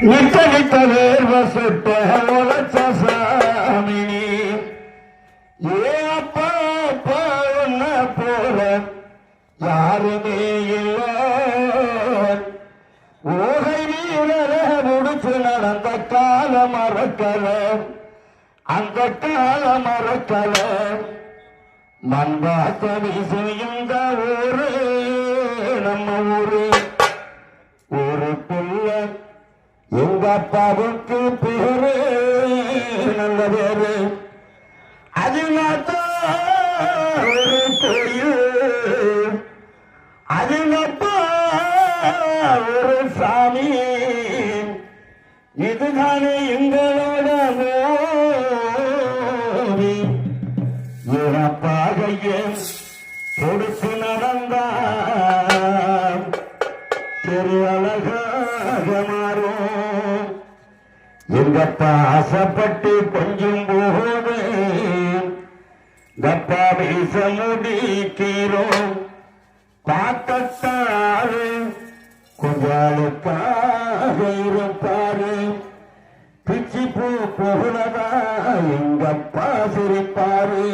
நித்த நித்த வேர்வ சுட்ட உழைச்ச ஏ அப்பா அப்பா உன்ன போல யாருமே இல்லை ஓகை வீரர முடிச்சு நடந்த கால மறக்கல அந்த கால மறக்கல எங்க அப்பாவுக்கு பேரு நல்ல பேரு. அதனால்தான் ஒரு கோயில் அதனப்பா ஒரு சாமி. இதுதானே எங்களோட மோடி என் அப்பாகையே கொடுத்து நடந்தான் பேரு அழகாக மாறும் எங்கப்பா ஆசைப்பட்டு கொஞ்சம் போகவே கப்பா பேச முடிக்கிறோம் பார்த்தத்தாரு கொஞ்சாலுக்காக இருப்பாரு. பிச்சி பூ புகழதா எங்கப்பா சிரிப்பாரு.